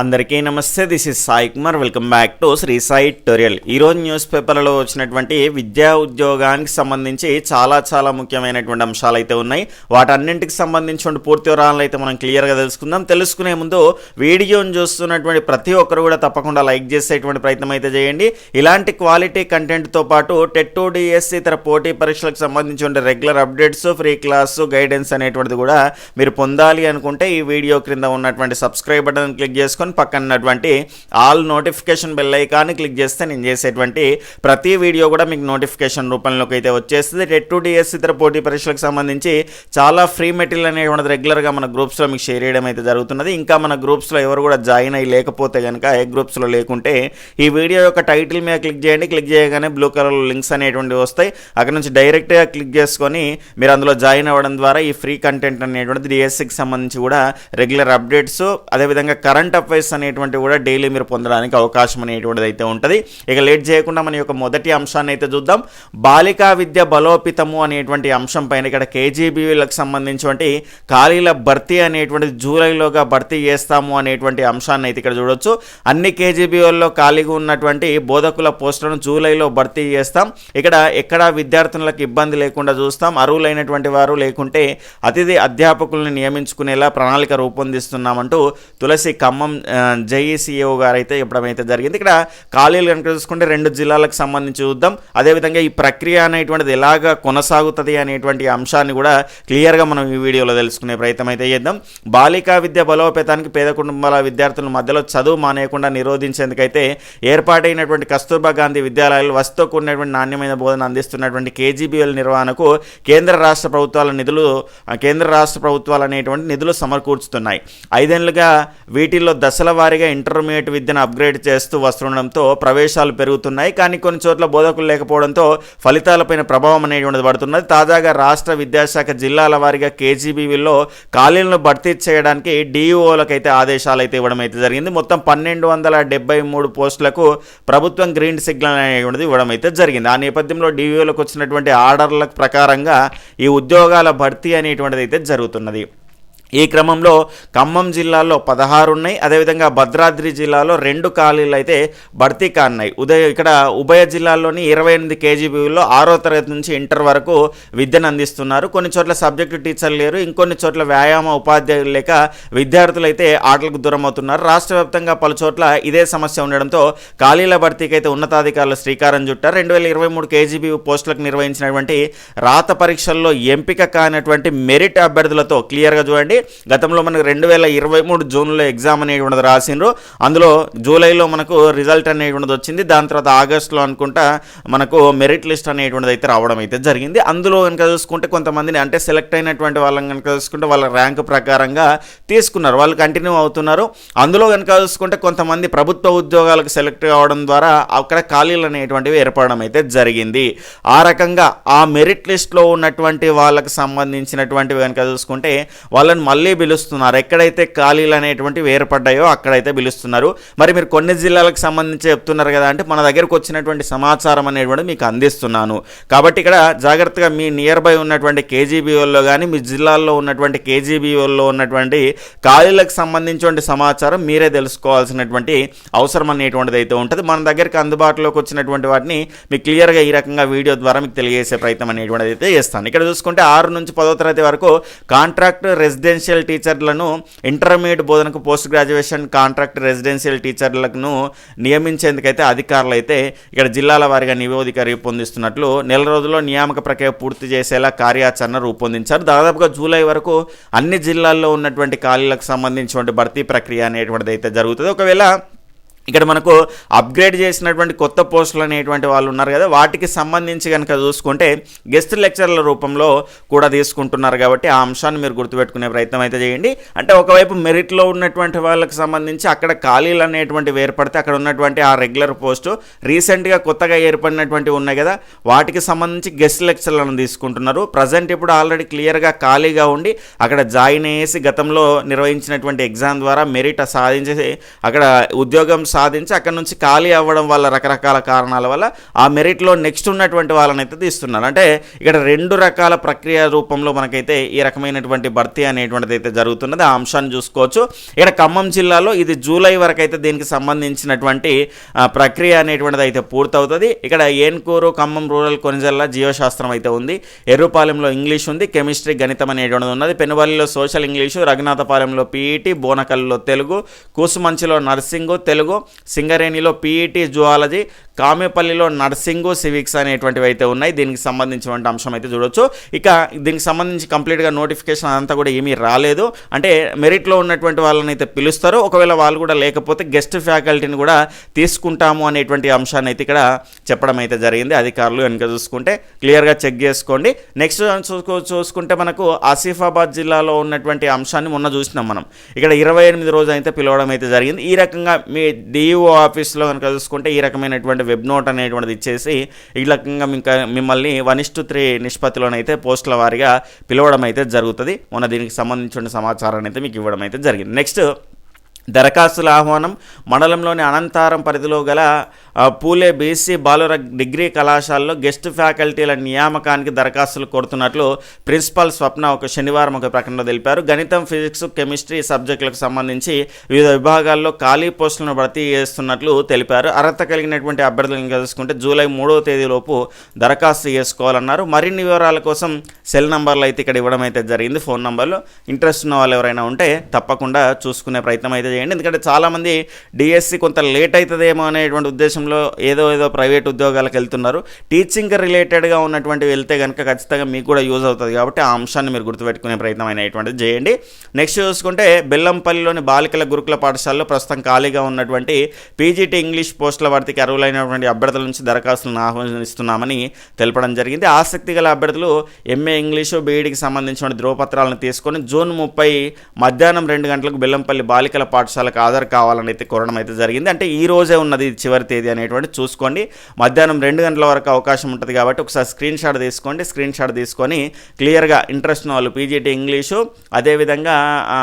అందరికీ నమస్తే this is Sai Kumar. Welcome back to Shri Sai tutorial ఈరోజు news పేపర్లలో వచ్చినటువంటి విద్యా ఉద్యోగానికి సంబంధించి చాలా చాలా ముఖ్యమైనటువంటి అంశాలు అయితే ఉన్నాయి. వాటన్నింటికి సంబంధించిన పూర్తి వివరాలను అయితే మనం క్లియర్గా తెలుసుకుందాం. తెలుసుకునే ముందు వీడియోని చూస్తున్నటువంటి ప్రతి ఒక్కరు కూడా తప్పకుండా లైక్ చేసేటువంటి ప్రయత్నం అయితే చేయండి. ఇలాంటి క్వాలిటీ కంటెంట్తో పాటు టెట్ డిఎస్సి ఇతర పోటీ పరీక్షలకు సంబంధించిన regular updates free class guidance అనేటువంటిది కూడా మీరు పొందాలి అనుకుంటే ఈ వీడియో క్రింద ఉన్నటువంటి సబ్స్క్రైబ్ బటన్ క్లిక్ చేసుకొని పక్కన ఉన్నటువంటి ఆల్ నోటిఫికేషన్ బెల్ ఐకాన్ని క్లిక్ చేస్తే నేను చేసేటువంటి ప్రతి వీడియో కూడా మీకు నోటిఫికేషన్ రూపంలోకి అయితే వచ్చేస్తుంది. టెట్ టు డిఎస్ ఇతర పోటీ పరీక్షలకు సంబంధించి చాలా ఫ్రీ మెటీరియల్ అనేటువంటిది రెగ్యులర్గా మన గ్రూప్స్లో మీకు షేర్ చేయడం అయితే జరుగుతున్నది. ఇంకా మన గ్రూప్స్లో ఎవరు కూడా జాయిన్ అయ్యి లేకపోతే కనుక ఏ గ్రూప్స్లో లేకుంటే ఈ వీడియో యొక్క టైటిల్ మీద క్లిక్ చేయండి. క్లిక్ చేయగానే బ్లూ కలర్ లింక్స్ అనేటువంటివి వస్తాయి. అక్కడ నుంచి డైరెక్ట్గా క్లిక్ చేసుకొని మీరు అందులో జాయిన్ అవ్వడం ద్వారా ఈ ఫ్రీ కంటెంట్ అనేటువంటిది డిఎస్సికి సంబంధించి కూడా రెగ్యులర్ అప్డేట్స్ అదేవిధంగా కరెంట్ అఫైర్స్ అనేటువంటి కూడా డైలీ మీరు పొందడానికి అవకాశం అనేటువంటిది అయితే ఉంటుంది. ఇక లేట్ చేయకుండా మన యొక్క మొదటి అంశాన్ని అయితే చూద్దాం. బాలికా విద్య బలోపితము అనేటువంటి అంశం పైన ఇక్కడ కేజీబీలకు సంబంధించినటువంటి ఖాళీల భర్తీ అనేటువంటి జూలైలోగా భర్తీ చేస్తాము అనేటువంటి అంశాన్ని అయితే ఇక్కడ చూడొచ్చు. అన్ని కేజీబీఓల్లో ఖాళీగా ఉన్నటువంటి బోధకుల పోస్టులను జూలైలో భర్తీ చేస్తాం. ఇక్కడ ఎక్కడ విద్యార్థులకు ఇబ్బంది లేకుండా చూస్తాం. అర్హులైనటువంటి వారు లేకుంటే అతిథి అధ్యాపకుల్ని నియమించుకునేలా ప్రణాళిక రూపొందిస్తున్నామంటూ తులసి ఖమ్మం జేఈసీఓ గారు అయితే ఇవ్వడమైతే జరిగింది. ఇక్కడ ఖాళీలు కనుక చూసుకుంటే రెండు జిల్లాలకు సంబంధించి చూద్దాం. అదేవిధంగా ఈ ప్రక్రియ అనేటువంటిది ఎలాగ కొనసాగుతుంది అనేటువంటి అంశాన్ని కూడా క్లియర్గా మనం ఈ వీడియోలో తెలుసుకునే ప్రయత్నం అయితే చేద్దాం. బాలికా విద్య బలోపేతానికి పేద కుటుంబాల విద్యార్థుల మధ్యలో చదువు మానేయకుండా నిరోధించేందుకైతే ఏర్పాటైనటువంటి కస్తూర్బా గాంధీ విద్యాలయాలు వస్తుతో కూడినటువంటి నాణ్యమైన బోధన అందిస్తున్నటువంటి కేజీబీఎల్ నిర్వహణకు కేంద్ర రాష్ట్ర ప్రభుత్వాల నిధులు కేంద్ర రాష్ట్ర ప్రభుత్వాలు అనేటువంటి నిధులు సమకూర్చుతున్నాయి. ఐదేళ్ళుగా వీటిల్లో దశల వారీగా ఇంటర్మీడియట్ విద్యను అప్గ్రేడ్ చేస్తూ వస్తుండడంతో ప్రవేశాలు పెరుగుతున్నాయి. కానీ కొన్ని చోట్ల బోధకులు లేకపోవడంతో ఫలితాలపైన ప్రభావం అనేటువంటిది పడుతున్నది. తాజాగా రాష్ట్ర విద్యాశాఖ జిల్లాల వారీగా కేజీబీవీలో ఖాళీలను భర్తీ చేయడానికి డిఈఓలకు ఆదేశాలు అయితే ఇవ్వడం అయితే జరిగింది. మొత్తం పన్నెండు వందల డెబ్బై మూడు పోస్టులకు ప్రభుత్వం గ్రీన్ సిగ్నల్ అనేటువంటిది ఇవ్వడం అయితే జరిగింది. ఆ నేపథ్యంలో డిఈఓలకు వచ్చినటువంటి ఆర్డర్ల ప్రకారంగా ఈ ఉద్యోగాల భర్తీ అనేటువంటిది అయితే జరుగుతున్నది. ఈ క్రమంలో ఖమ్మం జిల్లాలో పదహారు ఉన్నాయి. అదేవిధంగా భద్రాద్రి జిల్లాలో రెండు ఖాళీలు అయితే భర్తీ కానున్నాయి. ఉదయ ఇక్కడ ఉభయ జిల్లాల్లోని ఇరవై ఎనిమిది కేజీబీలో ఆరో తరగతి నుంచి ఇంటర్ వరకు విద్యను అందిస్తున్నారు. కొన్ని చోట్ల సబ్జెక్టు టీచర్లు లేరు. ఇంకొన్ని చోట్ల వ్యాయామ ఉపాధ్యాయులు లేక విద్యార్థులు అయితే ఆటలకు దూరం అవుతున్నారు రాష్ట్ర వ్యాప్తంగా పలు చోట్ల ఇదే సమస్య ఉండడంతో ఖాళీల భర్తీకి అయితే ఉన్నతాధికారులు శ్రీకారం చుట్టారు. రెండు వేల ఇరవై మూడు కేజీబీ పోస్టులకు నిర్వహించినటువంటి రాత పరీక్షల్లో ఎంపిక కానటువంటి మెరిట్ అభ్యర్థులతో క్లియర్గా చూడండి. గతంలో మనకు రెండు వేల ఇరవై మూడు జూన్లో ఎగ్జామ్ అనేటువంటిది రాసిండ్రు. అందులో జూలైలో మనకు రిజల్ట్ అనేటువంటిది వచ్చింది. దాని తర్వాత ఆగస్టులో అనుకుంటా మనకు మెరిట్ లిస్ట్ అనేటువంటిది అయితే రావడం అయితే జరిగింది. అందులో కనుక చూసుకుంటే కొంతమందిని అంటే సెలెక్ట్ అయినటువంటి వాళ్ళని కనుక చూసుకుంటే వాళ్ళ ర్యాంక్ ప్రకారంగా తీసుకున్నారు. వాళ్ళు కంటిన్యూ అవుతున్నారు. అందులో కనుక చూసుకుంటే కొంతమంది ప్రభుత్వ ఉద్యోగాలకు సెలెక్ట్ కావడం ద్వారా అక్కడ ఖాళీలు అనేటువంటివి ఏర్పడడం అయితే జరిగింది. ఆ రకంగా ఆ మెరిట్ లిస్ట్లో ఉన్నటువంటి వాళ్ళకి సంబంధించినటువంటివి కనుక చూసుకుంటే వాళ్ళని మళ్ళీ పిలుస్తున్నారు. ఎక్కడైతే ఖాళీలు అనేటువంటివి ఏర్పడ్డాయో అక్కడైతే పిలుస్తున్నారు. మరి మీరు కొన్ని జిల్లాలకు సంబంధించి చెప్తున్నారు కదా అంటే మన దగ్గరకు వచ్చినటువంటి సమాచారం అనేటువంటి మీకు అందిస్తున్నాను. కాబట్టి ఇక్కడ జాగ్రత్తగా మీ నియర్ బై ఉన్నటువంటి కేజీబీఓల్లో కానీ మీ జిల్లాల్లో ఉన్నటువంటి కేజీబీఓల్లో ఉన్నటువంటి ఖాళీలకు సంబంధించిన సమాచారం మీరే తెలుసుకోవాల్సినటువంటి అవసరం అనేటువంటిది అయితే ఉంటుంది. మన దగ్గరికి అందుబాటులోకి వచ్చినటువంటి వాటిని మీకు క్లియర్గా ఈ రకంగా వీడియో ద్వారా మీకు తెలియజేసే ప్రయత్నం అనేటువంటిది అయితే చేస్తాను. ఇక్కడ చూసుకుంటే ఆరు నుంచి పదో తరగతి వరకు కాంట్రాక్ట్ రెసిడెన్షియల్ టీచర్లను ఇంటర్మీడియట్ బోధనకు పోస్ట్ గ్రాడ్యుయేషన్ కాంట్రాక్ట్ రెసిడెన్షియల్ టీచర్లను నియమించేందుకైతే అధికారులు అయితే ఇక్కడ జిల్లాల వారిగా నివేదిక రూపొందిస్తున్నట్లు నెల రోజుల్లో నియామక ప్రక్రియ పూర్తి చేసేలా కార్యాచరణ రూపొందించారు. దాదాపుగా జూలై వరకు అన్ని జిల్లాల్లో ఉన్నటువంటి ఖాళీలకు సంబంధించినటువంటి భర్తీ ప్రక్రియ అనేటువంటిది అయితే జరుగుతుంది. ఒకవేళ ఇక్కడ మనకు అప్గ్రేడ్ చేసినటువంటి కొత్త పోస్టులు అనేటువంటి వాళ్ళు ఉన్నారు కదా వాటికి సంబంధించి కనుక చూసుకుంటే గెస్ట్ లెక్చర్ల రూపంలో కూడా తీసుకుంటున్నారు కాబట్టి ఆ అంశాన్ని మీరు గుర్తుపెట్టుకునే ప్రయత్నం అయితే చేయండి. అంటే ఒకవైపు మెరిట్లో ఉన్నటువంటి వాళ్ళకి సంబంధించి అక్కడ ఖాళీలు అనేటువంటివి ఏర్పడితే అక్కడ ఉన్నటువంటి ఆ రెగ్యులర్ పోస్టు రీసెంట్గా కొత్తగా ఏర్పడినటువంటి ఉన్నాయి కదా వాటికి సంబంధించి గెస్ట్ లెక్చర్లను తీసుకుంటున్నారు. ప్రజెంట్ ఇప్పుడు ఆల్రెడీ క్లియర్గా ఖాళీగా ఉండి అక్కడ జాయిన్ అయ్యేసి గతంలో నిర్వహించినటువంటి ఎగ్జామ్ ద్వారా మెరిట్ సాధించేసి అక్కడ ఉద్యోగం సాధించి అక్కడ నుంచి ఖాళీ అవ్వడం వల్ల రకరకాల కారణాల వల్ల ఆ మెరిట్లో నెక్స్ట్ ఉన్నటువంటి వాళ్ళని అయితే తీస్తున్నారు. అంటే ఇక్కడ రెండు రకాల ప్రక్రియ రూపంలో మనకైతే ఈ రకమైనటువంటి భర్తీ అనేటువంటిది అయితే జరుగుతున్నది. ఆ అంశాన్ని చూసుకోవచ్చు. ఇక్కడ ఖమ్మం జిల్లాలో ఇది జూలై వరకు అయితే దీనికి సంబంధించినటువంటి ప్రక్రియ అనేటువంటిది అయితే పూర్తవుతుంది. ఇక్కడ ఏన్కూరు ఖమ్మం రూరల్ కొనజల్ల జీవశాస్త్రం అయితే ఉంది. ఎర్రుపాలెంలో ఇంగ్లీష్ ఉంది. కెమిస్ట్రీ గణితం అనేటువంటిది ఉన్నది. పెనుబల్లిలో సోషల్ ఇంగ్లీషు రఘునాథపాలెంలో పీఈటీ బోనకల్లో తెలుగు కూసుమంచిలో నర్సింగు తెలుగు సింగరేణిలో పీఈటీ జువాలజీ కామేపల్లిలో నర్సింగు సివిక్స్ అనేటువంటివి అయితే ఉన్నాయి. దీనికి సంబంధించినటువంటి అంశం అయితే చూడొచ్చు. ఇక దీనికి సంబంధించి కంప్లీట్గా నోటిఫికేషన్ అంతా కూడా ఏమీ రాలేదు. అంటే మెరిట్లో ఉన్నటువంటి వాళ్ళని అయితే పిలుస్తారు. ఒకవేళ వాళ్ళు కూడా లేకపోతే గెస్ట్ ఫ్యాకల్టీని కూడా తీసుకుంటాము అనేటువంటి అంశాన్ని అయితే ఇక్కడ చెప్పడం అయితే జరిగింది. అధికారులు కనుక చూసుకుంటే క్లియర్గా చెక్ చేసుకోండి. నెక్స్ట్ చూసుకో చూసుకుంటే మనకు ఆసిఫాబాద్ జిల్లాలో ఉన్నటువంటి అంశాన్ని మొన్న చూసినాం మనం. ఇక్కడ ఇరవై ఎనిమిది రోజు అయితే పిలవడం అయితే జరిగింది. ఈ రకంగా మీ డిఓ ఆఫీస్లో కనుక చూసుకుంటే ఈ రకమైనటువంటి వెబ్ నోట్ అనేటువంటిది ఇచ్చేసి ఈ రకంగా మిమ్మల్ని వన్ ఇస్టు త్రీ నిష్పత్తిలోనైతే పోస్టుల వారిగా పిలవడం అయితే జరుగుతుంది. మొన్న దీనికి సంబంధించిన సమాచారాన్ని అయితే మీకు ఇవ్వడం అయితే జరిగింది. నెక్స్ట్ దరఖాస్తుల ఆహ్వానం మండలంలోని అనంతారం పరిధిలో గల పూలే బీసీ బాలుర డిగ్రీ కళాశాలలో గెస్ట్ ఫ్యాకల్టీల నియామకానికి దరఖాస్తులు కోరుతున్నట్లు ప్రిన్సిపాల్ స్వప్న ఒక శనివారం ఒక ప్రకటనలో తెలిపారు. గణితం ఫిజిక్స్ కెమిస్ట్రీ సబ్జెక్టులకు సంబంధించి వివిధ విభాగాల్లో ఖాళీ పోస్టులను భర్తీ చేస్తున్నట్లు తెలిపారు. అర్హత కలిగినటువంటి అభ్యర్థులను కలుసుకుంటే జూలై మూడవ తేదీలోపు దరఖాస్తు చేసుకోవాలన్నారు. మరిన్ని వివరాల కోసం సెల్ నంబర్లు అయితే ఇక్కడ ఇవ్వడం అయితే జరిగింది. ఫోన్ నంబర్లు. ఇంట్రెస్ట్ ఉన్న వాళ్ళు ఎవరైనా ఉంటే తప్పకుండా చూసుకునే ప్రయత్నం అయితే చేయండి. ఎందుకంటే చాలామంది డిఎస్సి కొంత లేట్ అవుతుందేమో అనేటువంటి ఉద్దేశంలో ఏదో ఏదో ప్రైవేట్ ఉద్యోగాలకు వెళ్తున్నారు. టీచింగ్ రిలేటెడ్గా ఉన్నటువంటి వెళ్తే కనుక ఖచ్చితంగా మీకు కూడా యూజ్ అవుతుంది కాబట్టి ఆ అంశాన్ని మీరు గుర్తుపెట్టుకునే ప్రయత్నం అనేటువంటిది చేయండి. నెక్స్ట్ చూసుకుంటే బెల్లంపల్లిలోని బాలికల గురుకుల పాఠశాలలో ప్రస్తుతం ఖాళీగా ఉన్నటువంటి పీజీటీ ఇంగ్లీష్ పోస్టుల వారికి అర్హులైనటువంటి అభ్యర్థుల నుంచి దరఖాస్తులను ఆహ్వానిస్తున్నామని తెలపడం జరిగింది. ఆసక్తి గల అభ్యర్థులు ఎంఏ ఇంగ్లీషు బీఈడికి సంబంధించిన ధ్రువపత్రాలను తీసుకొని జూన్ ముప్పై మధ్యాహ్నం రెండు గంటలకు బెల్లంపల్లి బాలికల పాఠశాల పాఠశాలకు హాజరు కావాలని అయితే కోరడం అయితే జరిగింది. అంటే ఈ రోజే ఉన్నది చివరి తేదీ అనేటువంటి చూసుకోండి. మధ్యాహ్నం రెండు గంటల వరకు అవకాశం ఉంటుంది కాబట్టి ఒకసారి స్క్రీన్ షాట్ తీసుకోండి. స్క్రీన్ షాట్ తీసుకొని క్లియర్గా ఇంట్రెస్ట్ ఉన్న వాళ్ళు పీజీటీ ఇంగ్లీషు అదేవిధంగా ఆ,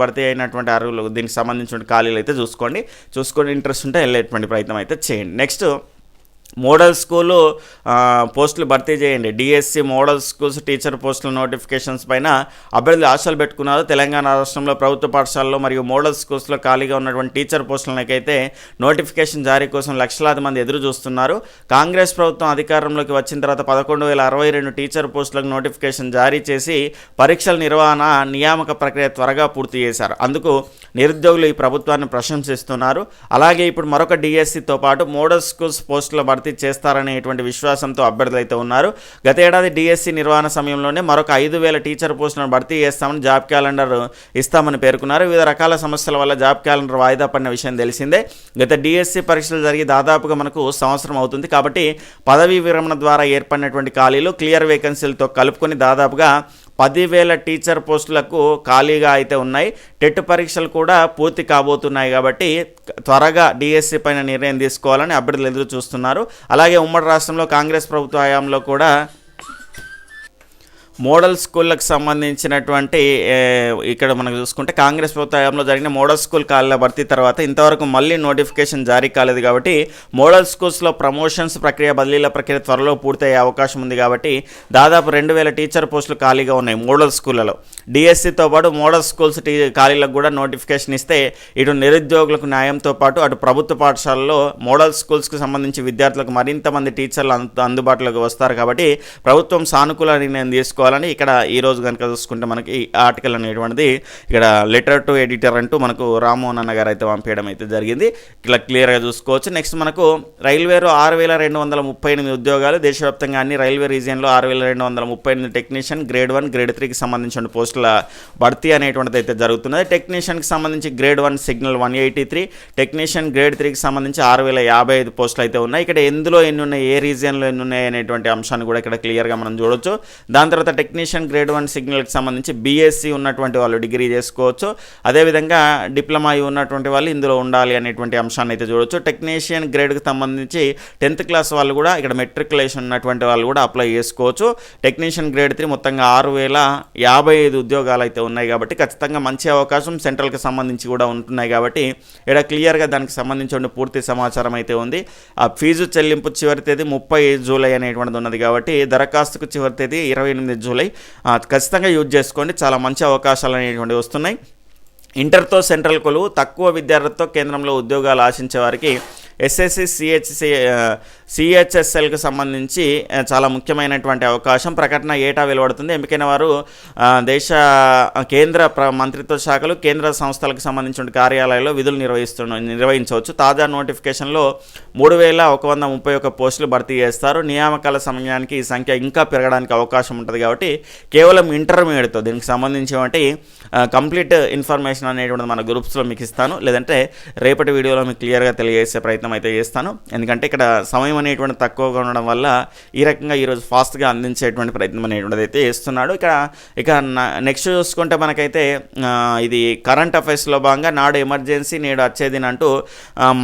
భర్తీ అయినటువంటి అర్హులు దీనికి సంబంధించిన ఖాళీలు అయితే చూసుకోండి. చూసుకొని ఇంట్రెస్ట్ ఉంటే వెళ్ళేటువంటి ప్రయత్నం అయితే చేయండి. నెక్స్ట్ మోడల్ స్కూలు పోస్టులు భర్తీ చేయండి. డిఎస్సి మోడల్ స్కూల్స్ టీచర్ పోస్టుల నోటిఫికేషన్స్ పైన అభ్యర్థులు ఆశలు పెట్టుకున్నారు. తెలంగాణ రాష్ట్రంలో ప్రభుత్వ పాఠశాలలో మరియు మోడల్ స్కూల్స్లో ఖాళీగా ఉన్నటువంటి టీచర్ పోస్టులకైతే నోటిఫికేషన్ జారీ కోసం లక్షలాది మంది ఎదురు చూస్తున్నారు. కాంగ్రెస్ ప్రభుత్వం అధికారంలోకి వచ్చిన తర్వాత పదకొండు వేల అరవై రెండు టీచర్ పోస్టులకు నోటిఫికేషన్ జారీ చేసి పరీక్షల నిర్వహణ నియామక ప్రక్రియ త్వరగా పూర్తి చేశారు. అందుకు నిరుద్యోగులు ఈ ప్రభుత్వాన్ని ప్రశంసిస్తున్నారు. అలాగే ఇప్పుడు మరొక డిఎస్సితో పాటు మోడల్ స్కూల్స్ పోస్టుల భర్తీ చేస్తారనేటువంటి విశ్వాసంతో అభ్యర్థులు అయితే ఉన్నారు. గత ఏడాది డిఎస్సి నిర్వహణ సమయంలోనే మరొక ఐదు వేల టీచర్ పోస్టులను భర్తీ చేస్తామని జాబ్ క్యాలెండర్ ఇస్తామని పేర్కొన్నారు. వివిధ రకాల సమస్యల వల్ల జాబ్ క్యాలెండర్ వాయిదా పడిన విషయం తెలిసిందే. గత డిఎస్సి పరీక్షలు జరిగి దాదాపుగా మనకు సంవత్సరం అవుతుంది కాబట్టి పదవీ విరమణ ద్వారా ఏర్పడినటువంటి ఖాళీలు క్లియర్ వేకెన్సీలతో కలుపుకొని దాదాపుగా పదివేల టీచర్ పోస్టులకు ఖాళీగా అయితే ఉన్నాయి. టెట్ పరీక్షలు కూడా పూర్తి కాబోతున్నాయి కాబట్టి త్వరగా డిఎస్సి పైన నిర్ణయం తీసుకోవాలని అభ్యర్థులు ఎదురు చూస్తున్నారు అలాగే ఉమ్మడి రాష్ట్రంలో కాంగ్రెస్ ప్రభుత్వ హయాంలో కూడా మోడల్ స్కూళ్ళకు సంబంధించినటువంటి ఇక్కడ మనం చూసుకుంటే కాంగ్రెస్ ప్రభుత్వంలో జరిగిన మోడల్ స్కూల్ ఖాళీల భర్తీ తర్వాత ఇంతవరకు మళ్ళీ నోటిఫికేషన్ జారీ కాలేదు కాబట్టి మోడల్ స్కూల్స్లో ప్రమోషన్స్ ప్రక్రియ బదిలీల ప్రక్రియ త్వరలో పూర్తయ్యే అవకాశం ఉంది కాబట్టి దాదాపు రెండు వేల టీచర్ పోస్టులు ఖాళీగా ఉన్నాయి మోడల్ స్కూళ్ళలో. డిఎస్సితో పాటు మోడల్ స్కూల్స్ టీ ఖాళీలకు కూడా నోటిఫికేషన్ ఇస్తే ఇటు నిరుద్యోగులకు న్యాయంతో పాటు అటు ప్రభుత్వ పాఠశాలలో మోడల్ స్కూల్స్కి సంబంధించి విద్యార్థులకు మరింత మంది టీచర్లు అందుబాటులోకి వస్తారు కాబట్టి ప్రభుత్వం సానుకూల నిర్ణయం చేసుకోవాలని ఇక్కడ ఈ రోజు కనుక చూసుకుంటే మనకి ఈ ఆర్టికల్ అనేటువంటిది ఇక్కడ లెటర్ టు ఎడిటర్ అంటూ మనకు రామ్మోహన్ అన్న గారు అయితే పంపించడం అయితే జరిగింది. ఇట్లా క్లియర్గా చూసుకోవచ్చు. నెక్స్ట్ మనకు రైల్వేలో ఆరు వేల రెండు వందల ముప్పై ఎనిమిది ఉద్యోగాలు దేశవ్యాప్తంగా అన్ని రైల్వే రీజియన్లో ఆరు వేల రెండు వందల ముప్పై ఎనిమిది టెక్నీషియన్ గ్రేడ్ వన్ గ్రేడ్ త్రీకి సంబంధించిన పోస్టుల భర్తీ అనేటువంటిది అయితే జరుగుతున్నది. టెక్నీషియన్కి సంబంధించి grade one signal one eighty three technician grade త్రీకి సంబంధించి ఆరు వేల యాభై ఐదు పోస్టులు అయితే ఉన్నాయి. ఇక్కడ ఎందులో ఎన్ని ఉన్నాయి ఏ రీజియన్లో ఎన్ని ఉన్నాయి అనేటువంటి అంశాన్ని కూడా ఇక్కడ క్లియర్గా మనం చూడొచ్చు. దాని తర్వాత టెక్నీషియన్ గ్రేడ్ వన్ సిగ్నల్కి సంబంధించి బీఎస్సీ ఉన్నటువంటి వాళ్ళు డిగ్రీ చేసుకోవచ్చు. అదేవిధంగా డిప్లొమా అయి ఉన్నటువంటి వాళ్ళు ఇందులో ఉండాలి అనేటువంటి అంశాన్ని అయితే చూడొచ్చు. టెక్నీషియన్ గ్రేడ్కి సంబంధించి టెన్త్ క్లాస్ వాళ్ళు కూడా ఇక్కడ మెట్రికులేషన్ ఉన్నటువంటి వాళ్ళు కూడా అప్లై చేసుకోవచ్చు. టెక్నీషియన్ గ్రేడ్ త్రీ మొత్తంగా ఆరు వేల యాభై ఐదు ఉద్యోగాలు అయితే ఉన్నాయి కాబట్టి ఖచ్చితంగా మంచి అవకాశం సెంట్రల్కి సంబంధించి కూడా ఉంటున్నాయి కాబట్టి ఇక్కడ క్లియర్గా దానికి సంబంధించిన పూర్తి సమాచారం అయితే ఉంది. ఆ ఫీజు చెల్లింపు చివరి తేదీ ముప్పై జూలై అనేటువంటిది ఉన్నది కాబట్టి దరఖాస్తుకు చివరి తేదీ ఇరవై ఎనిమిది జూలై. ఖచ్చితంగా యూజ్ చేసుకోండి. చాలా మంచి అవకాశాలు అనేటువంటివి వస్తున్నాయి. ఇంటర్తో సెంట్రల్ కొలువు తక్కువ విద్యార్థితో కేంద్రంలో ఉద్యోగాలు ఆశించే వారికి ఎస్ఎస్సి సిహెచ్సి సిహెచ్ఎస్ఎల్కి సంబంధించి చాలా ముఖ్యమైనటువంటి అవకాశం. ప్రకటన ఏటా వెలువడుతుంది? ఎంపికైన వారు దేశ కేంద్ర ప్ర మంత్రిత్వ శాఖలు కేంద్ర సంస్థలకు సంబంధించిన కార్యాలయాల్లో విధులు నిర్వహిస్తున్న నిర్వహించవచ్చు. తాజా నోటిఫికేషన్లో మూడు వేల ఒక వంద ముప్పై ఒక్క పోస్టులు భర్తీ చేస్తారు. నియామకాల సమయానికి ఈ సంఖ్య ఇంకా పెరగడానికి అవకాశం ఉంటుంది కాబట్టి కేవలం ఇంటర్మీడియట్తో దీనికి సంబంధించినటువంటి కంప్లీట్ ఇన్ఫర్మేషన్ అనేటువంటిది మన గ్రూప్స్లో మీకు ఇస్తాను. లేదంటే రేపటి వీడియోలో మీకు క్లియర్గా తెలియజేసే ప్రయత్నం అయితే చేస్తాను. ఎందుకంటే ఇక్కడ సమయం అనేటువంటి తక్కువగా ఉండడం వల్ల ఈ రకంగా ఈరోజు ఫాస్ట్గా అందించేటువంటి ప్రయత్నం అనేటువంటిది అయితే చేస్తున్నాడు. ఇక్కడ ఇక నెక్స్ట్ చూసుకుంటే మనకైతే ఇది కరెంట్ అఫైర్స్లో భాగంగా నాడు ఎమర్జెన్సీ నేడు వచ్చేది అంటూ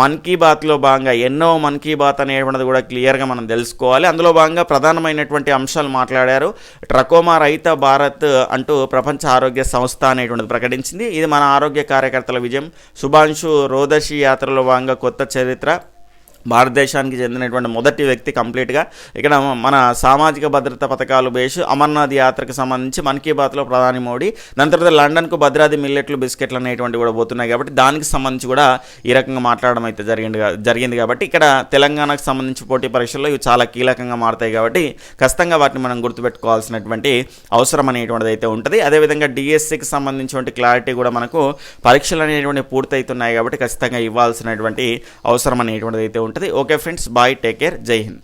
మన్ కీ బాత్లో భాగంగా ఎన్నో మన్ కీ బాత్ అనేటువంటిది కూడా క్లియర్గా మనం తెలుసుకోవాలి. అందులో భాగంగా ప్రధానమైనటువంటి అంశాలు మాట్లాడారు. ట్రకోమా రహిత భారత్ అంటూ ప్రపంచ ఆరోగ్య సంస్థ అనేటువంటిది ప్రకటించింది. ఇది మన ఆరోగ్య కార్యకర్తల విజయం. శుభాంశు రోదశి యాత్రలో భాగంగా కొత్త చరిత్ర. భారతదేశానికి చెందినటువంటి మొదటి వ్యక్తి కంప్లీట్గా ఇక్కడ మన సామాజిక భద్రత పథకాలు బేస్ అమర్నాథ్ యాత్రకు సంబంధించి మన్ కీ బాత్లో ప్రధాని మోడీ దాని తర్వాత లండన్కు భద్రాది మిల్లెట్లు బిస్కెట్లు అనేటువంటి కూడా పోతున్నాయి కాబట్టి దానికి సంబంధించి కూడా ఈ రకంగా మాట్లాడడం అయితే జరిగింది జరిగింది కాబట్టి ఇక్కడ తెలంగాణకు సంబంధించి పోటీ పరీక్షల్లో ఇవి చాలా కీలకంగా మారుతాయి కాబట్టి ఖచ్చితంగా వాటిని మనం గుర్తుపెట్టుకోవాల్సినటువంటి అవసరం అనేటువంటిది అయితే ఉంటుంది. అదేవిధంగా డిఎస్సికి సంబంధించినటువంటి క్లారిటీ కూడా మనకు పరీక్షలు అనేటువంటి పూర్తవుతున్నాయి కాబట్టి ఖచ్చితంగా ఇవ్వాల్సినటువంటి అవసరం అనేటువంటిది అయితే ఉంటుంది. Okay friends bye take care జై హింద్.